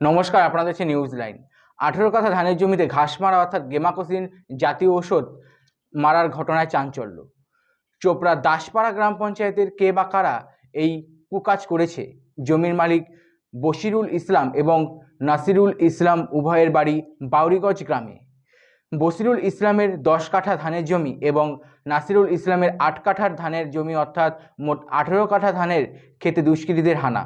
নমস্কার, আপনাদের হচ্ছে নিউজ লাইন আঠেরো কথা ধানের জমিতে ঘাস মারা, অর্থাৎ গেমাকোসিন জাতীয় ঔষধ মারার ঘটনায় চাঞ্চল্য। চোপড়া দাসপাড়া গ্রাম পঞ্চায়েতের কে বা কারা এই কুকাজ করেছে? জমির মালিক বশিরুল ইসলাম এবং নাসিরুল ইসলাম উভয়ের বাড়ি বাউরিগঞ্জ গ্রামে। বসিরুল ইসলামের দশ কাঠা ধানের জমি এবং নাসিরুল ইসলামের আট কাঠার ধানের জমি, অর্থাৎ মোট আঠেরো কাঠা ধানের খেতে দুষ্কৃতীদের হানা।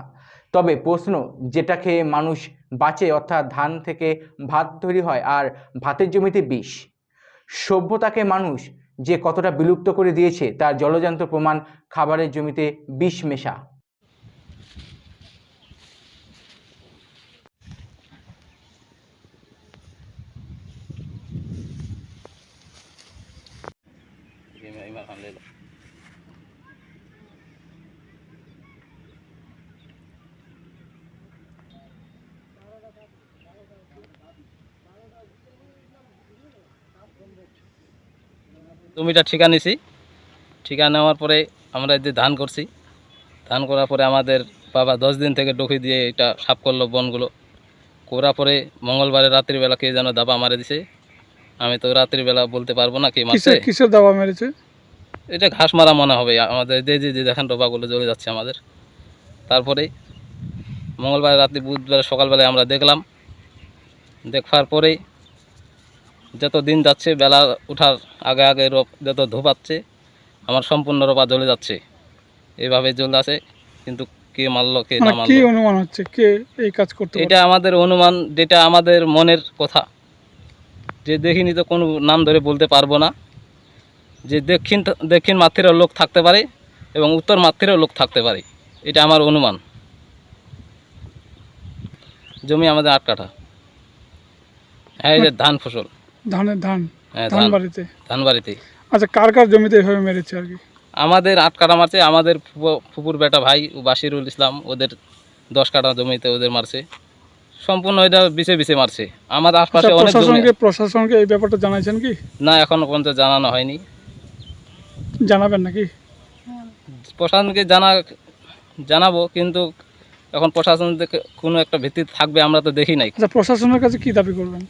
তবে প্রশ্ন যেটা খেয়ে মানুষ বাঁচে অর্থাৎ ধান থেকে ভাত তৈরি হয় আর ভাতের জমিতে বিষ, সভ্যতাকে মানুষ যে কতটা বিলুপ্ত করে দিয়েছে তার জলজান্ত প্রমাণ খাবারের জমিতে বিষ মেশা। জমিটা ঠিকা নিছি। ঠিকা নেওয়ার পরে আমরা যে ধান করছি। ধান করার পরে আমাদের বাবা দশ দিন থেকে ডকি দিয়ে এটা সাফ করল বনগুলো। করার পরে মঙ্গলবারে রাত্রিবেলা কে যেন দাবা মারে দিছে। আমি তো রাত্রিবেলা বলতে পারব না কে মারছে। কিসের কিসের দাবা মেরেছে? এটা ঘাস মারা মনে হবে। আমাদের যে যে যে দেখেন ডোবাগুলো জ্বলে যাচ্ছে আমাদের। তারপরে মঙ্গলবার রাত্রি বুধবার সকালবেলায় আমরা দেখলাম। দেখার পরেই যত দিন যাচ্ছে বেলা ওঠার আগে আগে রোপ যত ধোপাচ্ছে আমার সম্পূর্ণ রোপা জ্বলে যাচ্ছে। এভাবে জ্বলে আছে কিন্তু কে মারলো কে না মানে মারলো? অনুমান হচ্ছে? কে এই কাজ করতে এটা আমাদের অনুমান যেটা আমাদের মনের কথা। যে দেখিনি তো কোনো নাম ধরে বলতে পারব না। যে দক্ষিণ দক্ষিণ মাতৃরও লোক থাকতে পারে এবং উত্তর মাতৃরও লোক থাকতে পারে। এটা আমার অনুমান। জমি আমাদের আট কাঠা। হ্যাঁ এই যে ধান ফসল। ধানের ধান হ্যাঁ ধান ধান। বাড়িতে? ধান বাড়িতে। আচ্ছা কার কার জমিতে এভাবে মেরেছে আর কি? আমাদের আট কাঠা মারছে আমাদের ফুপুর বেটা ভাই বাসিরুল ইসলাম ওদের দশ কাঠা জমিতে ওদের মারছে। সম্পূর্ণ এটা বিছে বিছে মারছে। আমাদের আচ্ছা আশপাশে অনেক প্রশাসনকে প্রশাসনকে এই ব্যাপারটা জানাইছেন কি? না এখনও পর্যন্ত জানানো হয়নি। জানাবেন নাকি? প্রশাসনকে জানা জানাব কিন্তু এখন প্রশাসন কোনো একটা ভিত্তি থাকবে আমরা তো দেখি নাই। আচ্ছা প্রশাসনের কাছে কি দাবি করবেন?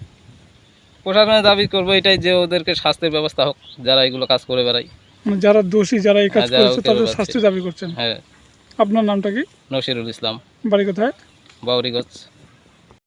প্রশাসনের দাবি করব এটাই যে ওদেরকে শাস্তির ব্যবস্থা হোক যারা এগুলো কাজ করে বেড়ায়। মানে যারা দোষী যারা এই কাজ যারা করেছে তাদের শাস্তি দাবি করছেন। হ্যাঁ। আপনার নামটা কি? নসিরুল ইসলাম। বাড়ি কোথায়? বাউরিগঞ্জ।